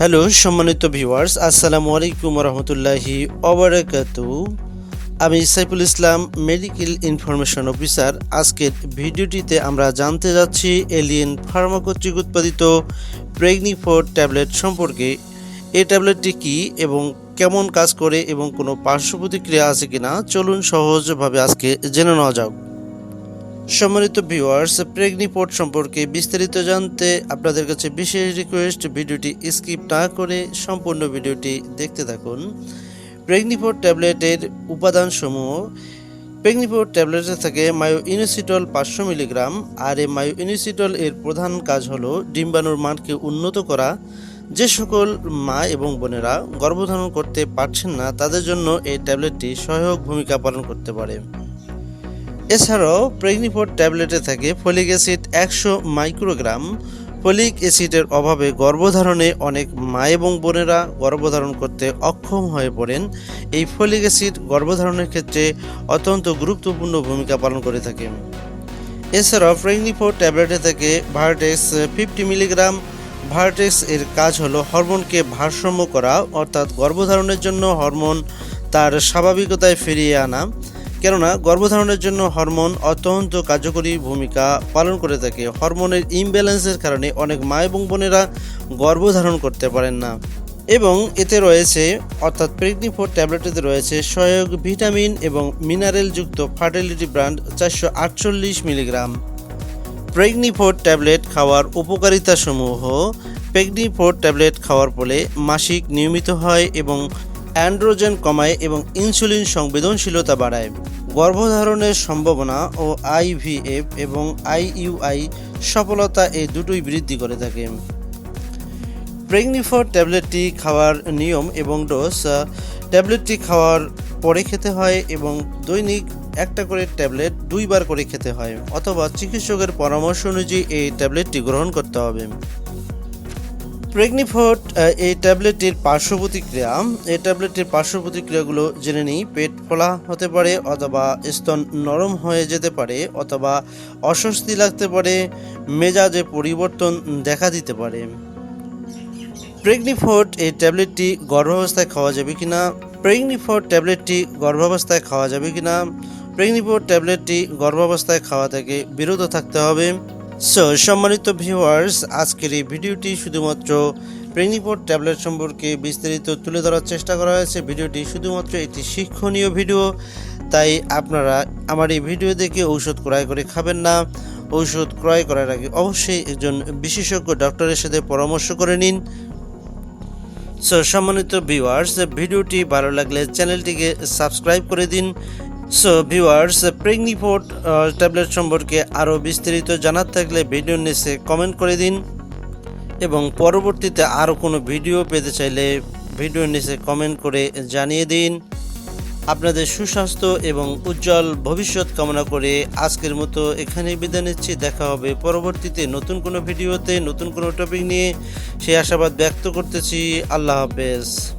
Hello সম্মানিত viewers আসসালামু আলাইকুম রহমতুল্লাহি অবরাকাতু আমি Saiful Islam medical information officer আজকের ভিডিওটিতে আমরা জানতে যাচ্ছি এলিয়েন ফার্মা কর্তৃক উৎপাদিত প্রেগনিফোর ট্যাবলেট সম্পর্কে। এই ট্যাবলেটটি কি এবং কেমন কাজ করে এবং কোনো পার্শ্ব প্রতিক্রিয়া আছে কিনা? চলুন সহজভাবে আজকে জেনে নেওয়া যাক। সম্মানিত ভিউয়ার্স প্রেগনিপোর্ট সম্পর্কে বিস্তারিত জানতে আপনাদের কাছে বিশেষ রিকোয়েস্ট ভিডিওটি স্কিপ না করে সম্পূর্ণ ভিডিওটি দেখতে থাকুন। প্রেগনিপোর্ট ট্যাবলেটের উপাদানসমূহ। প্রেগনিপোর্ট ট্যাবলেটে থাকে মায়ো ইনোসিটল পাঁচশো মিলিগ্রাম আর এই মায়ো ইনোসিটল এর প্রধান কাজ হলো ডিম্বাণুর মানকে উন্নত করা। যে সকল মা এবং বোনেরা গর্ভধারণ করতে পারছেন না, তাদের জন্য এই ট্যাবলেটটি সহায়ক ভূমিকা পালন করতে পারে। এছাড়াও প্রেগনিফোর ট্যাবলেটে থাকে ফলিক অ্যাসিড একশো মাইক্রোগ্রাম। ফলিক অ্যাসিডের অভাবে গর্ভধারণে অনেক মা এবং বোনেরা গর্ভধারণ করতে অক্ষম হয়ে পড়েন। এই ফলিক অ্যাসিড গর্ভধারণের ক্ষেত্রে অত্যন্ত গুরুত্বপূর্ণ ভূমিকা পালন করে থাকে। এছাড়াও প্রেগনিফোর ট্যাবলেটে থেকে ভার্টেক্স ফিফটি মিলিগ্রাম। ভার্টেক্স এর কাজ হলো হরমোনকে ভারসাম্য করা, অর্থাৎ গর্ভধারণের জন্য হরমোন তার স্বাভাবিকতায় ফিরিয়ে আনা। কেননা গর্ভধারণের জন্য হরমোন অত্যন্ত কার্যকরী ভূমিকা পালন করে থাকে। হরমোনের ইমব্যালেন্সের কারণে অনেক মা এবং বোনেরা গর্ভধারণ করতে পারেন না। এবং এতে রয়েছে, অর্থাৎ প্রেগনিফোর ট্যাবলেটেতে রয়েছে সহায়ক ভিটামিন এবং মিনারেলযুক্ত ফার্টিলিটি ব্র্যান্ড চারশো আটচল্লিশ মিলিগ্রাম। প্রেগনিফোর ট্যাবলেট খাওয়ার উপকারিতা সমূহ প্রেগনিফোর ট্যাবলেট খাওয়ার ফলে মাসিক নিয়মিত হয় এবং অ্যান্ড্রোজেন কমায় এবং ইনসুলিন সংবেদনশীলতা বাড়ায়। গর্ভধারণের সম্ভাবনা ও আইভিএফ এবং আইইউআই সফলতা এই দুটোই বৃদ্ধি করে থাকে। প্রেগনিফর ট্যাবলেটটি খাওয়ার নিয়ম এবং ডোজ ট্যাবলেটটি খাওয়ার পরে খেতে হয় এবং দৈনিক একটা করে ট্যাবলেট দুইবার করে খেতে হয় অথবা চিকিৎসকের পরামর্শ অনুযায়ী এই ট্যাবলেটটি গ্রহণ করতে হবে। প্রেগনিফোর্ট এই ট্যাবলেটটির পার্শ্ব প্রতিক্রিয়া এই ট্যাবলেটটির পার্শ্ব প্রতিক্রিয়াগুলো জেনে নিই, পেট ফোলা হতে পারে অথবা স্তন নরম হয়ে যেতে পারে অথবা অস্বস্তি লাগতে পারে, মেজাজে পরিবর্তন দেখা দিতে পারে। প্রেগনিফোর্ট এই ট্যাবলেটটি গর্ভাবস্থায় খাওয়া যাবে কি না প্রেগনিফোর্ট ট্যাবলেটটি গর্ভাবস্থায় খাওয়া যাবে কি না প্রেগনিফোর্ট ট্যাবলেটটি গর্ভাবস্থায় খাওয়া থেকে বিরত থাকতে হবে। সো সম্মানিত ভিউয়ার্স আজকের এই ভিডিওটি শুধুমাত্র প্রেগনিফোর্ট ট্যাবলেট সম্পর্কে বিস্তারিত তুলে ধরার চেষ্টা করা হয়েছে। ভিডিওটি শুধুমাত্র একটি শিক্ষণীয় ভিডিও, তাই আপনারা আমার এই ভিডিও দেখে ঔষধ ক্রয় করে খাবেন না। ঔষধ ক্রয় করার আগে অবশ্যই একজন বিশেষজ্ঞ ডক্টরের সাথে পরামর্শ করে নিন। সো সম্মানিত ভিউয়ার্স ভিডিওটি ভালো লাগলে চ্যানেলটিকে সাবস্ক্রাইব করে দিন। সো ভিউয়ার্স প্রেগনিফোর্ট ট্যাবলেট সম্পর্কে আরও বিস্তারিত জানার থাকলে ভিডিওর নিচে কমেন্ট করে দিন। এবং পরবর্তীতে আরও কোনো ভিডিও পেতে চাইলে ভিডিওর নিচে কমেন্ট করে জানিয়ে দিন। আপনাদের সুস্বাস্থ্য এবং উজ্জ্বল ভবিষ্যৎ কামনা করে আজকের মতো এখানে বিদায় নিচ্ছি। দেখা হবে পরবর্তীতে নতুন কোনো ভিডিওতে, নতুন কোনো টপিক নিয়ে। সেই আশাবাদ ব্যক্ত করতেছি। আল্লাহ হাফেজ।